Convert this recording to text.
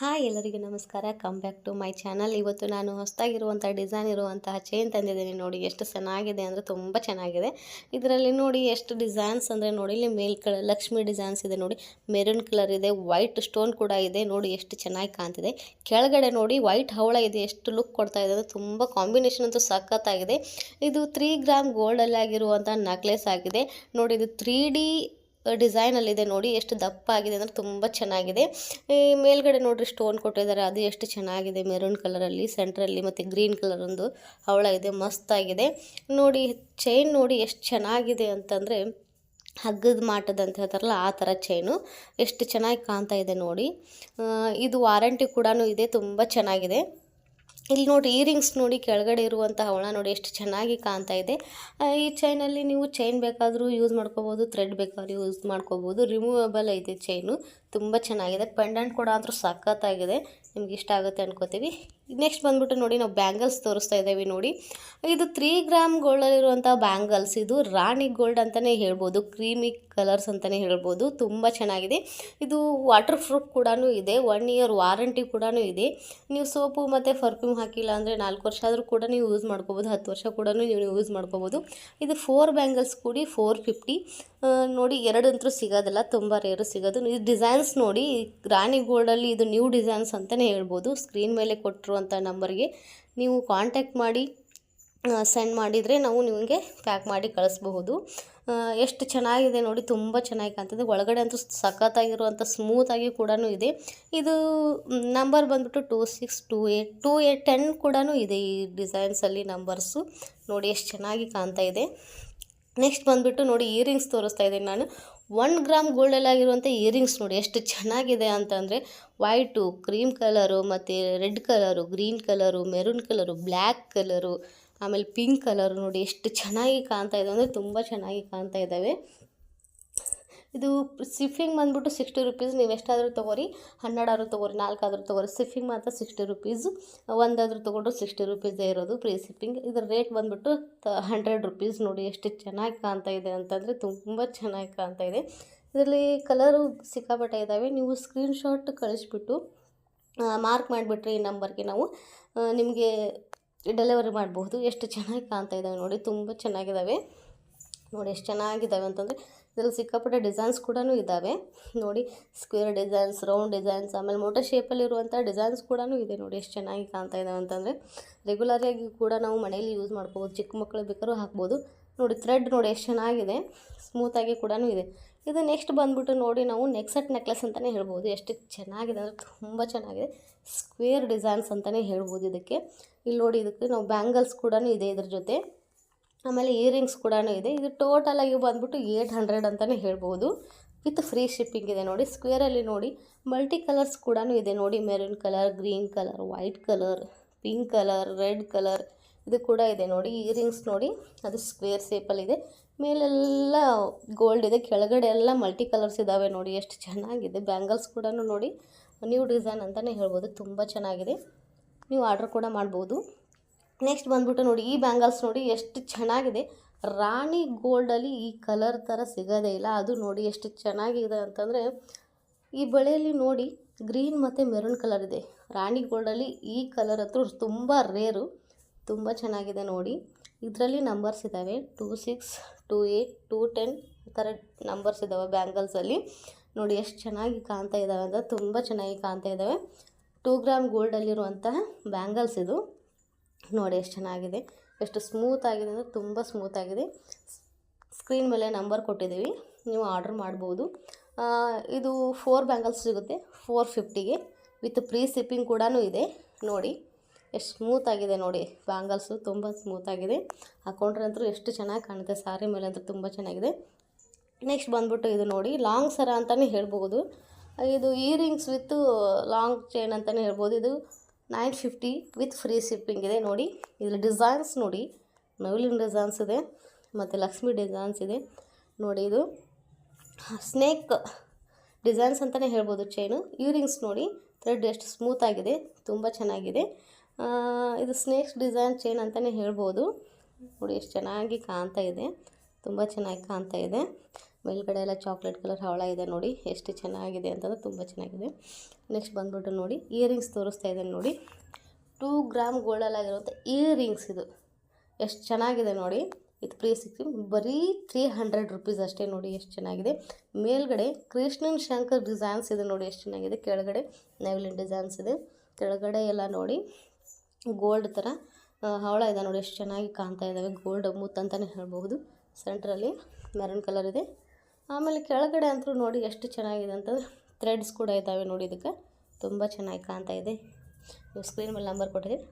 Hi ಎಲ್ಲರಿಗೂ ನಮಸ್ಕಾರ. Come back to my channel ಇವತ್ತು ನಾನು ಹೊಸದಾಗಿರುವಂಥ ಡಿಸೈನ್ ಇರುವಂತಹ ಚೈನ್ ತಂದಿದ್ದೀನಿ ನೋಡಿ, ಎಷ್ಟು ಚೆನ್ನಾಗಿದೆ ಅಂದರೆ ತುಂಬ ಚೆನ್ನಾಗಿದೆ. ಇದರಲ್ಲಿ ನೋಡಿ ಎಷ್ಟು ಡಿಸೈನ್ಸ್ ಅಂದರೆ ನೋಡಿ, ಇಲ್ಲಿ ಮೇಲ್ ಕ ಲಕ್ಷ್ಮಿ ಡಿಸೈನ್ಸ್ ಇದೆ ನೋಡಿ ಮೆರೂನ್ ಕಲರ್ ಇದೆ ವೈಟ್ ಸ್ಟೋನ್ ಕೂಡ ಇದೆ, ನೋಡಿ ಎಷ್ಟು ಚೆನ್ನಾಗಿ ಕಾಣ್ತಿದೆ. ಕೆಳಗಡೆ ನೋಡಿ ವೈಟ್ ಹವಳ ಇದೆ, ಎಷ್ಟು ಲುಕ್ ಕೊಡ್ತಾ ಇದೆ ಅಂದರೆ ತುಂಬ ಕಾಂಬಿನೇಷನ್ ಅಂತೂ ಸಖತ್ತಾಗಿದೆ. ಇದು ತ್ರೀ ಗ್ರಾಮ್ ಗೋಲ್ಡಲ್ಲಿ ಆಗಿರುವಂಥ ನೆಕ್ಲೆಸ್ ಆಗಿದೆ. ನೋಡಿ, ಇದು ತ್ರೀ ಡಿ ಡಿಸೈನಲ್ಲಿದೆ ನೋಡಿ, ಎಷ್ಟು ದಪ್ಪ ಆಗಿದೆ ಅಂದರೆ ತುಂಬ ಚೆನ್ನಾಗಿದೆ. ಈ ಮೇಲ್ಗಡೆ ನೋಡಿರಿ ಸ್ಟೋನ್ ಕೊಟ್ಟಿದ್ದಾರೆ, ಅದು ಎಷ್ಟು ಚೆನ್ನಾಗಿದೆ ಮೆರೂನ್ ಕಲರಲ್ಲಿ, ಸೆಂಟ್ರಲ್ಲಿ ಮತ್ತು ಗ್ರೀನ್ ಕಲರ್ ಒಂದು ಹವಳ ಇದೆ ಮಸ್ತಾಗಿದೆ. ನೋಡಿ, ಚೈನ್ ನೋಡಿ ಎಷ್ಟು ಚೆನ್ನಾಗಿದೆ ಅಂತಂದರೆ ಹಗ್ಗದ ಮಾಟದ ಅಂತ ಹೇಳ್ತಾರಲ್ಲ, ಆ ಥರ ಚೈನು. ಎಷ್ಟು ಚೆನ್ನಾಗಿ ಕಾಣ್ತಾ ಇದೆ ನೋಡಿ. ಇದು ವಾರಂಟಿ ಕೂಡ ಇದೆ, ತುಂಬ ಚೆನ್ನಾಗಿದೆ. ಇಲ್ಲಿ ನೋಡಿ ಇಯರಿಂಗ್ಸ್ ನೋಡಿ ಕೆಳಗಡೆ ಇರುವಂತಹ ಹವಳ ನೋಡಿ ಎಷ್ಟು ಚೆನ್ನಾಗಿ ಕಾಣ್ತಾ ಇದೆ. ಈ ಚೈನಲ್ಲಿ ನೀವು ಚೈನ್ ಬೇಕಾದರೂ ಯೂಸ್ ಮಾಡ್ಕೋಬೋದು ಥ್ರೆಡ್ ಬೇಕಾದ್ರೂ ಯೂಸ್ ಮಾಡ್ಕೋಬೋದು. ರಿಮೂವಬಲ್ ಇದೆ ಚೈನು ತುಂಬ ಚೆನ್ನಾಗಿದೆ. ಪೆಂಡೆಂಟ್ ಕೂಡ ಆದರೂ ಸಖತ್ತಾಗಿದೆ. ನಿಮ್ಗೆ ಇಷ್ಟ ಆಗುತ್ತೆ ಅನ್ಕೋತೀವಿ. ನೆಕ್ಸ್ಟ್ ಬಂದ್ಬಿಟ್ಟು ನೋಡಿ ನಾವು ಬ್ಯಾಂಗಲ್ಸ್ ತೋರಿಸ್ತಾ ಇದ್ದೇವೆ ನೋಡಿ. ಇದು ತ್ರೀ ಗ್ರಾಮ್ ಗೋಲ್ಡಲ್ಲಿರುವಂಥ ಬ್ಯಾಂಗಲ್ಸ್ ಇದು ರಾಣಿ ಗೋಲ್ಡ್ ಅಂತಲೇ ಹೇಳ್ಬೋದು. ಕ್ರೀಮಿ ಕಲರ್ಸ್ ಅಂತಲೇ ಹೇಳ್ಬೋದು. ತುಂಬ ಚೆನ್ನಾಗಿದೆ. ಇದು ವಾಟರ್ ಪ್ರೂಫ್ ಕೂಡ ಇದೆ. ಒನ್ ಇಯರ್ ವಾರಂಟಿ ಕೂಡ ಇದೆ. ನೀವು ಸೋಪು ಮತ್ತು ಪರ್ಫ್ಯೂಮ್ ಹಾಕಿಲ್ಲ ಅಂದರೆ ನಾಲ್ಕು ವರ್ಷ ಆದರೂ ಕೂಡ ನೀವು ಯೂಸ್ ಮಾಡ್ಕೋಬೋದು. ಹತ್ತು ವರ್ಷ ಕೂಡ ನೀವು ಯೂಸ್ ಮಾಡ್ಕೋಬೋದು. ಇದು ಫೋರ್ ಬ್ಯಾಂಗಲ್ಸ್ ಕೂಡಿ ಫೋರ್ ಫಿಫ್ಟಿ ನೋಡಿ ಎರಡಂತೂ ಸಿಗೋದಿಲ್ಲ. ತುಂಬ ರೇರು ಸಿಗೋದು. ಇದು ಡಿಸೈನ್ಸ್ ನೋಡಿ ರಾಣಿ ಗೋಲ್ಡಲ್ಲಿ ಇದು ನ್ಯೂ ಡಿಸೈನ್ಸ್ ಅಂತಲೇ ಹೇಳ್ಬೋದು. ಸ್ಕ್ರೀನ್ ಮೇಲೆ ಕೊಟ್ಟಿರುವಂಥ ನಂಬರ್ಗೆ ನೀವು ಕಾಂಟ್ಯಾಕ್ಟ್ ಮಾಡಿ ಸೆಂಡ್ ಮಾಡಿದರೆ ನಾವು ನಿಮಗೆ ಪ್ಯಾಕ್ ಮಾಡಿ ಕಳಿಸ್ಬಹುದು. ಎಷ್ಟು ಚೆನ್ನಾಗಿದೆ ನೋಡಿ, ತುಂಬ ಚೆನ್ನಾಗಿ ಕಾಣ್ತಿದೆ. ಒಳಗಡೆ ಅಂತೂ ಸಖತ್ತಾಗಿರುವಂಥ ಸ್ಮೂತಾಗಿ ಕೂಡ ಇದೆ. ಇದು ನಂಬರ್ ಬಂದ್ಬಿಟ್ಟು two six two eight two eight ten ಕೂಡ ಇದೆ ಈ ಡಿಸೈನ್ಸಲ್ಲಿ ನಂಬರ್ಸು ನೋಡಿ, ಎಷ್ಟು ಚೆನ್ನಾಗಿ ಕಾಣ್ತಾ ಇದೆ. ನೆಕ್ಸ್ಟ್ ಬಂದುಬಿಟ್ಟು ನೋಡಿ ಇಯರಿಂಗ್ಸ್ ತೋರಿಸ್ತಾ ಇದ್ದೀನಿ ನಾನು. ಒನ್ ಗ್ರಾಮ್ ಗೋಲ್ಡಲ್ಲಾಗಿರುವಂಥ ಇಯರಿಂಗ್ಸ್ ನೋಡಿ, ಎಷ್ಟು ಚೆನ್ನಾಗಿದೆ ಅಂತಂದರೆ ವೈಟು ಕ್ರೀಮ್ ಕಲರು ಮತ್ತು red colour green colour maroon colour black colour ಆಮೇಲೆ ಪಿಂಕ್ ಕಲರ್ ನೋಡಿ ಎಷ್ಟು ಚೆನ್ನಾಗಿ ಕಾಣ್ತಾ ಇದೆ ಅಂದರೆ ತುಂಬ ಚೆನ್ನಾಗಿ ಕಾಣ್ತಾ ಇದ್ದಾವೆ. ಇದು ಸಿಫಿಂಗ್ ಬಂದ್ಬಿಟ್ಟು ಸಿಕ್ಸ್ಟಿ ರುಪೀಸ್ ನೀವು ಎಷ್ಟಾದರೂ ತೊಗೋರಿ, ಹನ್ನೆರಡಾದ್ರೂ ತೊಗೋರಿ, ನಾಲ್ಕಾದರೂ ತೊಗೋರಿ ಸಿಫಿಂಗ್ ಮಾತ್ರ ಸಿಕ್ಸ್ಟಿ ರುಪೀಸ್ ಒಂದಾದರೂ ತೊಗೊಂಡ್ರೆ ಸಿಕ್ಸ್ಟಿ ರುಪೀಸೇ ಇರೋದು ಪ್ರೀ ಸಿಫಿಂಗ್ ಇದ್ರ ರೇಟ್ ಬಂದ್ಬಿಟ್ಟು ತ ಹಂಡ್ರೆಡ್ ರುಪೀಸ್ ನೋಡಿ ಎಷ್ಟು ಚೆನ್ನಾಗಿ ಕಾಣ್ತಾ ಇದೆ ಅಂತಂದರೆ ತುಂಬ ಚೆನ್ನಾಗಿ ಕಾಣ್ತಾ ಇದೆ. ಇದರಲ್ಲಿ ಕಲರು ಸಿಕ್ಕಾಪಟ್ಟೆ ಇದ್ದಾವೆ. ನೀವು ಸ್ಕ್ರೀನ್ಶಾಟ್ ಕಳಿಸ್ಬಿಟ್ಟು ಮಾರ್ಕ್ ಮಾಡಿಬಿಟ್ರಿ ಈ ನಂಬರ್ಗೆ ನಾವು ನಿಮಗೆ ಡೆಲಿವರಿ ಮಾಡಬಹುದು. ಎಷ್ಟು ಚೆನ್ನಾಗಿ ಕಾಣ್ತಾ ಇದ್ದಾವೆ ನೋಡಿ, ತುಂಬ ಚೆನ್ನಾಗಿದ್ದಾವೆ ನೋಡಿ, ಎಷ್ಟು ಚೆನ್ನಾಗಿದ್ದಾವೆ ಅಂತಂದರೆ, ಇದರಲ್ಲಿ ಸಿಕ್ಕಾಪಟ್ಟೆ ಡಿಸೈನ್ಸ್ ಕೂಡ ಇದ್ದಾವೆ ನೋಡಿ, ಸ್ಕ್ವೇರ್ ಡಿಸೈನ್ಸ್, ರೌಂಡ್ ಡಿಸೈನ್ಸ್, ಆಮೇಲೆ ಮೋಟರ್ ಶೇಪಲ್ಲಿರುವಂಥ ಡಿಸೈನ್ಸ್ ಕೂಡ ಇದೆ ನೋಡಿ, ಎಷ್ಟು ಚೆನ್ನಾಗಿ ಕಾಣ್ತಾ ಇದ್ದಾವೆ ಅಂತಂದರೆ. ರೆಗ್ಯುಲರಾಗಿ ಕೂಡ ನಾವು ಮನೆಯಲ್ಲಿ ಯೂಸ್ ಮಾಡ್ಕೋಬೋದು ಚಿಕ್ಕ ಮಕ್ಕಳು ಬೇಕಾದ್ರೂ ಹಾಕ್ಬೋದು. ನೋಡಿ ಥ್ರೆಡ್ ನೋಡಿ, ಎಷ್ಟು ಚೆನ್ನಾಗಿದೆ. ಸ್ಮೂತಾಗಿ ಕೂಡ ಇದೆ. ಇದು ನೆಕ್ಸ್ಟ್ ಬಂದ್ಬಿಟ್ಟು ನೋಡಿ ನಾವು ನೆಕ್ಸೆಟ್ ನೆಕ್ಲೆಸ್ ಅಂತಲೇ ಹೇಳ್ಬೋದು. ಎಷ್ಟು ಚೆನ್ನಾಗಿದೆ ಅಂದರೆ ತುಂಬ ಚೆನ್ನಾಗಿದೆ. ಸ್ಕ್ವೇರ್ ಡಿಸೈನ್ಸ್ ಅಂತಲೇ ಹೇಳ್ಬೋದು ಇದಕ್ಕೆ. ಇಲ್ಲಿ ನೋಡಿ ಇದಕ್ಕೆ ನಾವು ಬ್ಯಾಂಗಲ್ಸ್ ಕೂಡ ಇದೆ ಇದ್ರ ಜೊತೆ. ಆಮೇಲೆ ಇಯರಿಂಗ್ಸ್ ಕೂಡ ಇದೆ. ಇದು ಟೋಟಲಾಗಿ ಬಂದ್ಬಿಟ್ಟು ಏಯ್ಟ್ ಹಂಡ್ರೆಡ್ ಅಂತಲೇ ಹೇಳ್ಬೋದು. ವಿತ್ ಫ್ರೀ ಶಿಪ್ಪಿಂಗ್ ಇದೆ ನೋಡಿ. ಸ್ಕ್ವೇರಲ್ಲಿ ನೋಡಿ ಮಲ್ಟಿ ಕಲರ್ಸ್ ಕೂಡ ಇದೆ ನೋಡಿ. Maroon colour green colour white colour pink colour red colour ಇದು ಕೂಡ ಇದೆ ನೋಡಿ ಇಯರಿಂಗ್ಸ್ ನೋಡಿ, ಅದು ಸ್ಕ್ವೇರ್ ಶೇಪಲ್ಲಿದೆ ಮೇಲೆಲ್ಲ ಗೋಲ್ಡ್ ಇದೆ, ಕೆಳಗಡೆ ಎಲ್ಲ ಮಲ್ಟಿ ಕಲರ್ಸ್ ಇದ್ದಾವೆ ನೋಡಿ, ಎಷ್ಟು ಚೆನ್ನಾಗಿದೆ. ಬ್ಯಾಂಗಲ್ಸ್ ಕೂಡ ನೋಡಿ ನ್ಯೂ ಡಿಸೈನ್ ಅಂತಲೇ ಹೇಳ್ಬೋದು, ತುಂಬ ಚೆನ್ನಾಗಿದೆ. ನೀವು ಆರ್ಡ್ರ್ ಕೂಡ ಮಾಡ್ಬೋದು. ನೆಕ್ಸ್ಟ್ ಬಂದ್ಬಿಟ್ಟು ನೋಡಿ, ಈ ಬ್ಯಾಂಗಲ್ಸ್ ನೋಡಿ ಎಷ್ಟು ಚೆನ್ನಾಗಿದೆ. ರಾಣಿ ಗೋಲ್ಡಲ್ಲಿ ಈ ಕಲರ್ ಥರ ಸಿಗೋದೇ ಇಲ್ಲ. ಅದು ನೋಡಿ ಎಷ್ಟು ಚೆನ್ನಾಗಿದೆ ಅಂತಂದರೆ, ಈ ಬಳೆಯಲ್ಲಿ ನೋಡಿ ಗ್ರೀನ್ ಮತ್ತು ಮೆರೂನ್ ಕಲರ್ ಇದೆ. ರಾಣಿ ಗೋಲ್ಡಲ್ಲಿ ಈ ಕಲರ್ ಹತ್ರ ತುಂಬ ರೇರು ತುಂಬ ಚೆನ್ನಾಗಿದೆ ನೋಡಿ. ಇದರಲ್ಲಿ ನಂಬರ್ಸ್ ಇದ್ದಾವೆ two six two eight two ten ಈ ಥರ ನಂಬರ್ಸ್ ಇದ್ದಾವೆ ಬ್ಯಾಂಗಲ್ಸಲ್ಲಿ ನೋಡಿ ಎಷ್ಟು ಚೆನ್ನಾಗಿ ಕಾಣ್ತಾ ಇದ್ದಾವೆ ಅಂದರೆ ತುಂಬ ಚೆನ್ನಾಗಿ ಕಾಣ್ತಾ ಇದ್ದಾವೆ ಟೂ ಗ್ರಾಮ್ ಗೋಲ್ಡಲ್ಲಿರುವಂತಹ ಬ್ಯಾಂಗಲ್ಸ್ ಇದು. ನೋಡಿ ಎಷ್ಟು ಚೆನ್ನಾಗಿದೆ. ಎಷ್ಟು ಸ್ಮೂತ್ ಆಗಿದೆ ಅಂದರೆ ತುಂಬ ಸ್ಮೂತ್ ಆಗಿದೆ. ಸ್ಕ್ರೀನ್ ಮೇಲೆ ನಂಬರ್ ಕೊಟ್ಟಿದ್ದೀವಿ. ನೀವು ಆರ್ಡ್ರ್ ಮಾಡ್ಬೋದು. ಇದು ಫೋರ್ ಬ್ಯಾಂಗಲ್ಸ್ ಸಿಗುತ್ತೆ. ಫೋರ್ ಫಿಫ್ಟಿಗೆ ವಿತ್ ಪ್ರೀ ಸಿಪ್ಪಿಂಗ್ ಕೂಡ ಇದೆ. ನೋಡಿ. ಎಷ್ಟು ಸ್ಮೂತ್ ಆಗಿದೆ ನೋಡಿ. ಬ್ಯಾಂಗಲ್ಸು ತುಂಬ ಸ್ಮೂತ್ ಆಗಿದೆ. ಹಾಕೊಂಡ್ರೆ ಅಂತೂ ಎಷ್ಟು ಚೆನ್ನಾಗಿ ಕಾಣುತ್ತೆ. ಸಾರಿ ಮೇಲೆ ಅಂತೂ ತುಂಬ ಚೆನ್ನಾಗಿದೆ. ನೆಕ್ಸ್ಟ್ ಬಂದ್ಬಿಟ್ಟು ಇದು ನೋಡಿ ಲಾಂಗ್ ಸರ ಅಂತಲೇ ಹೇಳ್ಬೋದು ಇದು ಇಯರಿಂಗ್ಸ್ ವಿತ್ ಲಾಂಗ್ ಚೈನ್ ಅಂತಲೇ ಹೇಳ್ಬೋದು ಇದು nine fifty with free shipping ಇದೆ ನೋಡಿ. ಇದರ ಡಿಸೈನ್ಸ್ ನೋಡಿ. ನವಿಲಿನ ಡಿಸೈನ್ಸ್ ಇದೆ, ಮತ್ತು ಲಕ್ಷ್ಮಿ ಡಿಸೈನ್ಸ್ ಇದೆ. ನೋಡಿ ಇದು ಸ್ನೇಕ್ ಡಿಸೈನ್ಸ್ ಅಂತಲೇ ಹೇಳ್ಬೋದು ಚೈನು ಇಯರಿಂಗ್ಸ್ ನೋಡಿ ಥ್ರೆಡ್ ಎಷ್ಟು ಸ್ಮೂತ್ ಆಗಿದೆ, ತುಂಬ ಚೆನ್ನಾಗಿದೆ. ಇದು ಸ್ನೇಕ್ಸ್ ಡಿಸೈನ್ ಚೈನ್ ಅಂತಲೇ ಹೇಳ್ಬೋದು. ನೋಡಿ, ಎಷ್ಟು ಚೆನ್ನಾಗಿ ಕಾಣ್ತಾ ಇದೆ. ತುಂಬ ಚೆನ್ನಾಗಿ ಕಾಣ್ತಾ ಇದೆ. ಮೇಲ್ಗಡೆ ಎಲ್ಲ ಚಾಕ್ಲೇಟ್ ಕಲರ್ ಹವಳ ಇದೆ ನೋಡಿ. ಎಷ್ಟು ಚೆನ್ನಾಗಿದೆ ಅಂತಂದ್ರೆ ತುಂಬ ಚೆನ್ನಾಗಿದೆ. ನೆಕ್ಸ್ಟ್ ಬಂದ್ಬಿಟ್ಟು ನೋಡಿ, ಇಯರಿಂಗ್ಸ್ ತೋರಿಸ್ತಾ ಇದ್ದೇನೆ ನೋಡಿ. ಟೂ ಗ್ರಾಮ್ ಗೋಲ್ಡಲ್ಲಾಗಿರುವಂಥ ಇಯರಿಂಗ್ಸ್ ಇದು. ಎಷ್ಟು ಚೆನ್ನಾಗಿದೆ ನೋಡಿ. ಇದು ಪ್ರೀ ಸಿಕ್ಸ್ ಬರೀ ತ್ರೀ ಹಂಡ್ರೆಡ್ ರುಪೀಸ್ ಅಷ್ಟೇ ನೋಡಿ, ಎಷ್ಟು ಚೆನ್ನಾಗಿದೆ. ಮೇಲ್ಗಡೆ ಕೃಷ್ಣನ್ ಶಂಕರ್ ಡಿಸೈನ್ಸ್ ಇದೆ ನೋಡಿ, ಎಷ್ಟು ಚೆನ್ನಾಗಿದೆ. ಕೆಳಗಡೆ ನವಿಲಿನ ಡಿಸೈನ್ಸ್ ಇದೆ. ಕೆಳಗಡೆ ಎಲ್ಲ ನೋಡಿ. ಗೋಲ್ಡ್ ಥರ ಹವಳ ಇದೆ ನೋಡಿ, ಎಷ್ಟು ಚೆನ್ನಾಗಿ ಕಾಣ್ತಾ ಇದ್ದಾವೆ. ಗೋಲ್ಡ್ ಮೂತ್ ಅಂತಲೇ ಹೇಳ್ಬಹುದು. ಸೆಂಟ್ರಲ್ಲಿ ಮೆರೂನ್ ಕಲರ್ ಇದೆ. ಆಮೇಲೆ ಕೆಳಗಡೆ ಅಂತೂ ನೋಡಿ ಎಷ್ಟು ಚೆನ್ನಾಗಿದೆ ಅಂತಂದರೆ ಥ್ರೆಡ್ಸ್ ಕೂಡ ಇದ್ದಾವೆ ನೋಡಿ ಇದಕ್ಕೆ. ತುಂಬ ಚೆನ್ನಾಗಿ ಕಾಣ್ತಾ ಇದೆ. ನೀವು ಸ್ಕ್ರೀನ್ ಮೇಲೆ ನಂಬರ್ ಕೊಟ್ಟಿದ್ದೀನಿ